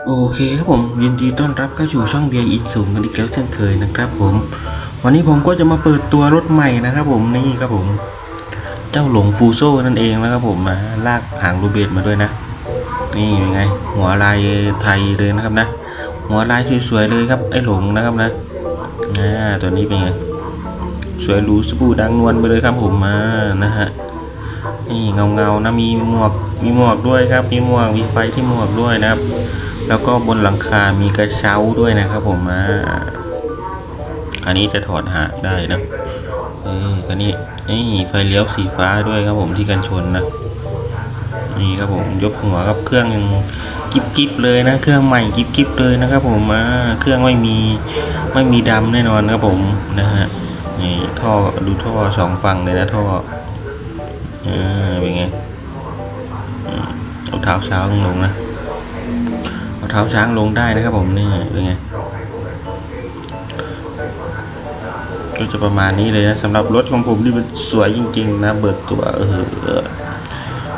โอเคครับผมยินดีต้อนรับเข้าสู่ช่องเบียร์อินสูงกันอีกแล้วเช่นเคยนะครับผม วันนี้ผมก็จะมาเปิดตัวรถใหม่นะครับผมนี่ครับผม เจ้าหลงฟูโซนั่นเองนะครับผมมาลากหางรูเบตมาด้วยนะ นี่เป็นไง หัวลายไทยเลยนะครับนะ หัวลายสวยๆเลยครับไอ้หลงนะครับนะอ่าตัวนี้เป็นไงสวยหรูสบู่ดังนวลไปเลยครับผมมานะฮะ นี่เงาเงาๆนะมีหมวกมีหมวกด้วยครับ มีหมวกมีไฟที่หมวกด้วยนะครับ แล้วก็บนหลังคา มีกระเช้าด้วยนะครับผมอ่าอันนี้จะถอดหาได้นะเออคันนี้นี่ไฟเลี้ยวสีฟ้าด้วยครับผมที่กันชนนะนี่ครับผมยกหัวครับเครื่องยังกิ๊บกิ๊บเลยนะ เครื่องใหม่กิ๊บกิ๊บเลยนะครับผมอ่าเครื่องไม่มีไม่มีดำแน่นอนครับผมนะฮะนี่ท่อดูท่อสองฝั่งเลยนะท่อ อ่าเป็นไงอืมเอาเท้าช้างลงนะเอาเท้าช้างลงได้นะครับผมนี่เป็นไงก็จะประมาณนี้เลยนะสำหรับรถของผมนี่มันสวยจริงๆนะเบิดตัวเออ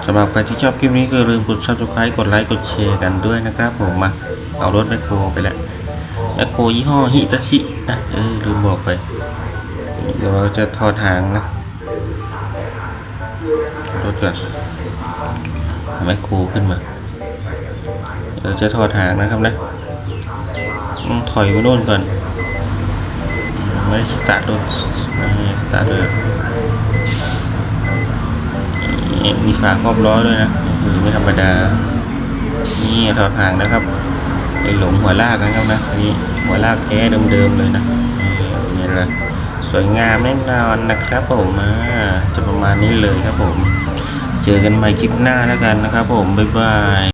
สำหรับใครที่ชอบคลิปนี้ก็อย่าลืมกด subscribe กดไลค์กดแชร์กันด้วยนะครับผมมาเอารถแมคโครไปแล้วแมคโครยี่ห้อฮิตาชินะเออลืมบอกไป เดี๋ยวเราจะถอดหางนะ รถก่อนแมคโครขึ้นมาเดี๋ยวจะถอดหางนะครับนะต้องถอยไปโน่นก่อนไม่สตาร์ทรถไม่สตาร์ทเลยมีฝาครอบล้อด้วยนะหรือไม่ธรรมดา นี่ถอดหางนะครับไอหลงหัวลากนะครับนะอันนี้หัวลากแท้เดิมๆเลยนะนี่นี่แหละ วยงามแน่นอนนะครับผมอ่าจะประมาณนี้เลยครับผม เจอกันใหม่คลิปหน้าแล้วกันนะครับผม บ๊ายบาย